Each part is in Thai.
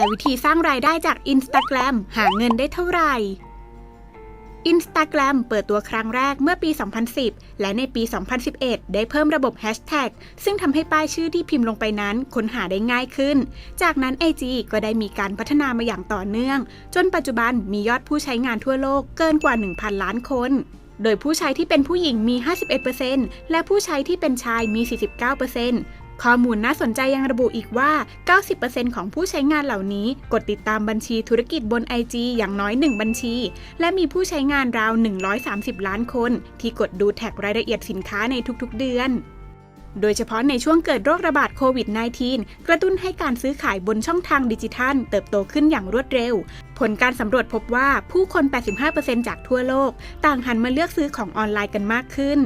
ร์วิธีสร้างรายได้จาก Instagram หาเงินได้เท่าไหร่ Instagram เปิดตัวครั้งแรกเมื่อปี 2010 และในปี 2011 ได้เพิ่มระบบแฮชแท็กซึ่งทำให้ป้ายชื่อที่พิมพ์ลงไปนั้นค้นหาได้ง่ายขึ้น จากนั้น IG ก็ได้มีการพัฒนามาอย่างต่อเนื่อง จนปัจจุบันมียอดผู้ใช้งานทั่วโลกเกินกว่า 1,000 ล้านคนโดยผู้ใช้ที่เป็นผู้หญิงมี 51%และผู้ใช้ที่เป็นชายมี 49% ข้อมูลน่าสนใจยังระบุอีกว่า 90%ของผู้ใช้งานเหล่านี้ กดติดตามบัญชีธุรกิจบน IG อย่างน้อย 1 บัญชี และมีผู้ใช้งานราว 130 ล้านคน ที่กดดูแท็กรายละเอียดสินค้าในทุกๆ เดือน โดยเฉพาะในช่วงเกิดโรคระบาดโควิด -19 กระตุ้นให้การซื้อขายบนช่องทางดิจิทัล เติบโตขึ้นอย่างรวดเร็ว ผลการสำรวจพบว่าผู้คน 85%จากทั่วโลก ต่างหันมาเลือกซื้อของออนไลน์กันมากขึ้น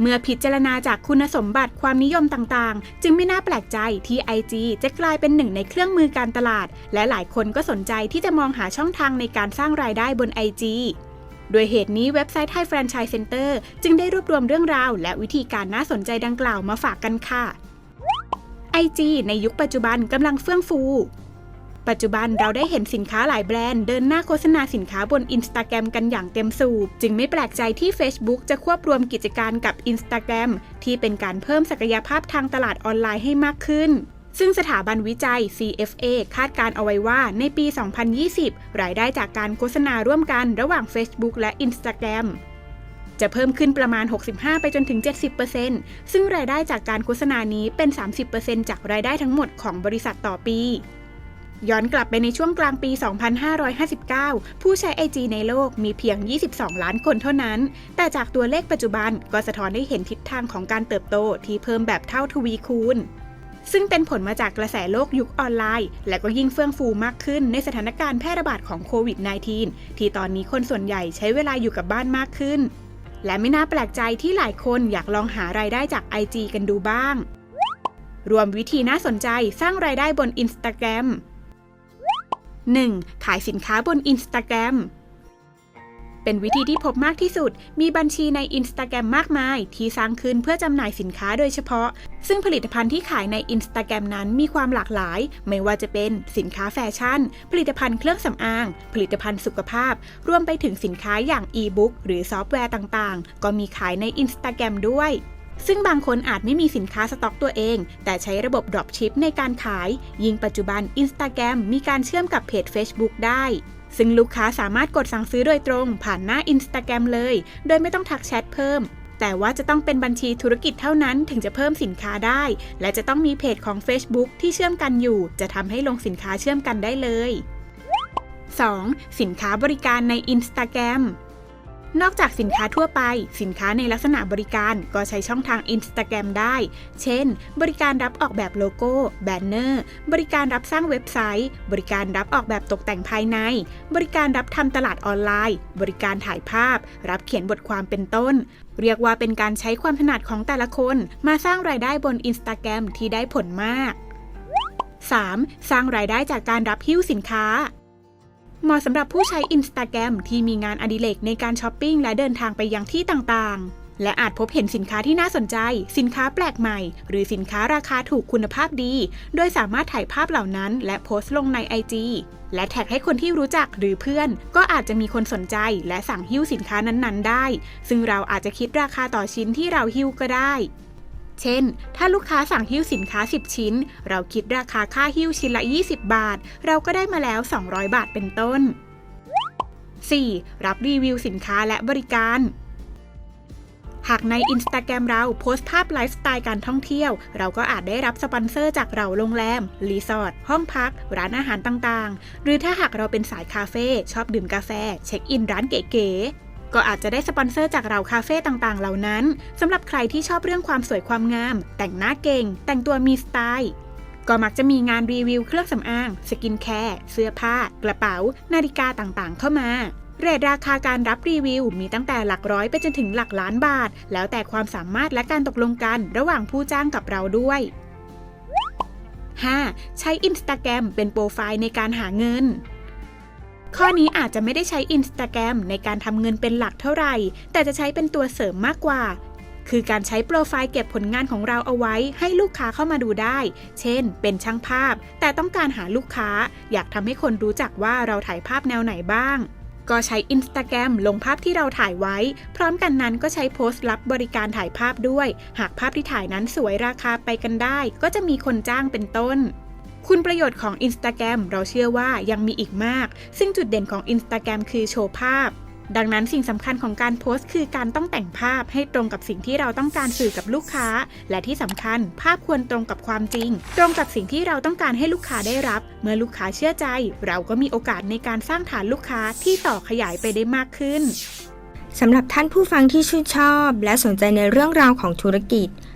เมื่อพิจารณาจากคุณสมบัติความนิยมต่างๆ จึงไม่น่าแปลกใจที่ IG จะกลายเป็นหนึ่งในเครื่องมือการตลาด และหลายคนก็สนใจที่จะมองหาช่องทางในการสร้างรายได้บน IG โดยเหตุนี้เว็บไซต์ไทยแฟรนไชส์เซ็นเตอร์จึงได้รวบรวมเรื่องราว และวิธีการน่าสนใจดังกล่าวมาฝากกันค่ะ IG ในยุคปัจจุบันกำลังเฟื่องฟู ปัจจุบันเราได้เห็นสินค้าหลายแบรนด์เดินหน้าโฆษณาสินค้าบน Instagram กันอย่างเต็มสูบ จึงไม่แปลกใจที่ Facebook จะควบรวมกิจการกับ Instagram ที่เป็นการเพิ่มศักยภาพทางตลาดออนไลน์ให้มากขึ้นซึ่งสถาบันวิจัย CFA คาดการเอาไว้ว่าในปี 2020 รายได้จากการโฆษณาร่วมกันระหว่าง Facebook และ Instagram จะเพิ่มขึ้นประมาณ 65 ไปจนถึง 70%ซึ่งรายได้จากการโฆษณานี้เป็น 30%จากรายได้ทั้งหมดของบริษัทต่อปี ย้อนกลับไปในช่วงกลางปี 2559 ผู้ใช้ IG ในโลกมีเพียง 22 ล้านคนเท่านั้น แต่จากตัวเลขปัจจุบันก็สะท้อนให้เห็นทิศทางของการเติบโตที่เพิ่มแบบเท่าทวีคูณ ซึ่งเป็นผลมาจากกระแสโลกยุคออนไลน์ และก็ยิ่งเฟื่องฟูมากขึ้นในสถานการณ์แพร่ระบาดของโควิด -19 ที่ตอนนี้คนส่วนใหญ่ใช้เวลาอยู่กับบ้านมากขึ้น และไม่น่าแปลกใจที่หลายคนอยากลองหารายได้จาก IG กันดูบ้าง รวมวิธีน่าสนใจสร้างรายได้บน Instagram 1. ขายสินค้าบน Instagram เป็นวิธีที่พบมากที่สุด มีบัญชีใน Instagram มากมาย ที่สร้างขึ้นเพื่อจำหน่ายสินค้าโดยเฉพาะ ซึ่งผลิตภัณฑ์ที่ขายใน Instagram นั้นมีความหลากหลาย ไม่ว่าจะเป็นสินค้าแฟชั่น ผลิตภัณฑ์เครื่องสำอาง ผลิตภัณฑ์สุขภาพ รวมไปถึงสินค้าอย่างอีบุ๊กหรือซอฟต์แวร์ต่างๆ ก็มีขายใน Instagram ด้วย ซึ่งบางคนอาจไม่มีสินค้าสต็อกตัวเอง แต่ใช้ระบบ Dropship ในการขาย ยิ่งปัจจุบัน Instagram มีการเชื่อมกับเพจ Facebook ได้ ซึ่งลูกค้าสามารถกดสั่งซื้อโดยตรง ผ่านหน้า Instagram เลย โดยไม่ต้องทักแชทเพิ่ม แต่ว่าจะต้องเป็นบัญชีธุรกิจเท่านั้นถึงจะเพิ่มสินค้าได้ และจะต้องมีเพจของ Facebook ที่เชื่อมกันอยู่ จะทำให้ลงสินค้าเชื่อมกันได้เลย 2. สินค้าบริการใน Instagram นอกจากสินค้าทั่วไป สินค้าในลักษณะบริการก็ใช้ช่องทาง Instagram ได้ เช่น บริการรับออกแบบโลโก้ แบนเนอร์ บริการรับสร้างเว็บไซต์ บริการรับออกแบบตกแต่งภายใน บริการรับทำตลาดออนไลน์ บริการถ่ายภาพ รับเขียนบทความเป็นต้น เรียกว่าเป็นการใช้ความถนัดของแต่ละคน มาสร้างรายได้บน Instagram ที่ได้ผลมาก 3. สร้างรายได้จากการรับหิ้วสินค้า เหมาะสำหรับผู้ใช้ Instagram ที่มีงานอดิเรกในการช้อปปิ้งและเดินทางไปยังที่ต่างๆ และอาจพบเห็นสินค้าที่น่าสนใจ สินค้าแปลกใหม่ หรือสินค้าราคาถูกคุณภาพดี โดยสามารถถ่ายภาพเหล่านั้น และโพสต์ลงใน IG และแท็กให้คนที่รู้จักหรือเพื่อน ก็อาจจะมีคนสนใจและสั่งหิ้วสินค้านั้นๆ ได้ ซึ่งเราอาจจะคิดราคาต่อชิ้นที่เราหิ้วก็ได้ เช่น ถ้าลูกค้าสั่งหิ้วสินค้า 10 ชิ้น เราคิดราคาค่าหิ้วชิ้นละ 20 บาท เราก็ได้มาแล้ว 200 บาทเป็นต้น 4. รับรีวิวสินค้าและบริการ หากใน Instagram เราโพสต์ภาพไลฟ์สไตล์การท่องเที่ยว เราก็อาจได้รับสปอนเซอร์จากเราโรงแรม รีสอร์ท ห้องพัก ร้านอาหารต่างๆ หรือถ้าหากเราเป็นสายคาเฟ่ชอบดื่มกาแฟ เช็คอินร้านเก๋ๆ ก็อาจจะได้สปอนเซอร์จากเราคาเฟ่ต่างๆ เหล่านั้นสำหรับใครที่ชอบเรื่องความสวยความงาม แต่งหน้าเก่ง แต่งตัวมีสไตล์ก็มักจะมีงานรีวิวเครื่องสำอาง สกินแคร์ เสื้อผ้า กระเป๋า นาฬิกาต่างๆ เข้ามา เรทราคาการรับรีวิวมีตั้งแต่หลักร้อยไปจนถึงหลักล้านบาท แล้วแต่ความสามารถและการตกลงกันระหว่างผู้จ้างกับเราด้วย 5. ใช้ Instagram เป็นโปรไฟล์ในการหาเงิน ข้อนี้อาจจะไม่ได้ใช้ Instagram ในการทำเงินเป็นหลักเท่าไหร่ แต่จะใช้เป็นตัวเสริมมากกว่า คือการใช้โปรไฟล์เก็บผลงานของเราเอาไว้ ให้ลูกค้าเข้ามาดูได้ เช่น เป็นช่างภาพ แต่ต้องการหาลูกค้า อยากทำให้คนรู้จักว่าเราถ่ายภาพแนวไหนบ้างก็ใช้ Instagram ลงภาพที่เราถ่ายไว้ พร้อมกันนั้นก็ใช้โพสต์รับบริการถ่ายภาพด้วย หากภาพที่ถ่ายนั้นสวยราคาไปกันได้ ก็จะมีคนจ้างเป็นต้น คุณประโยชน์ของ Instagram เราเชื่อว่ายังมีอีกมาก ซึ่งจุดเด่นของ Instagram คือโชว์ภาพ ดังนั้นสิ่งสำคัญของการโพสต์คือการต้องแต่งภาพให้ตรงกับสิ่งที่เราต้องการสื่อกับลูกค้า และที่สำคัญ ภาพควรตรงกับความจริง ตรงกับสิ่งที่เราต้องการให้ลูกค้าได้รับ เมื่อลูกค้าเชื่อใจ เราก็มีโอกาสในการสร้างฐานลูกค้าที่ต่อขยายไปได้มากขึ้นสำหรับท่านผู้ฟังที่ชื่นชอบ และสนใจในเรื่องราวของธุรกิจ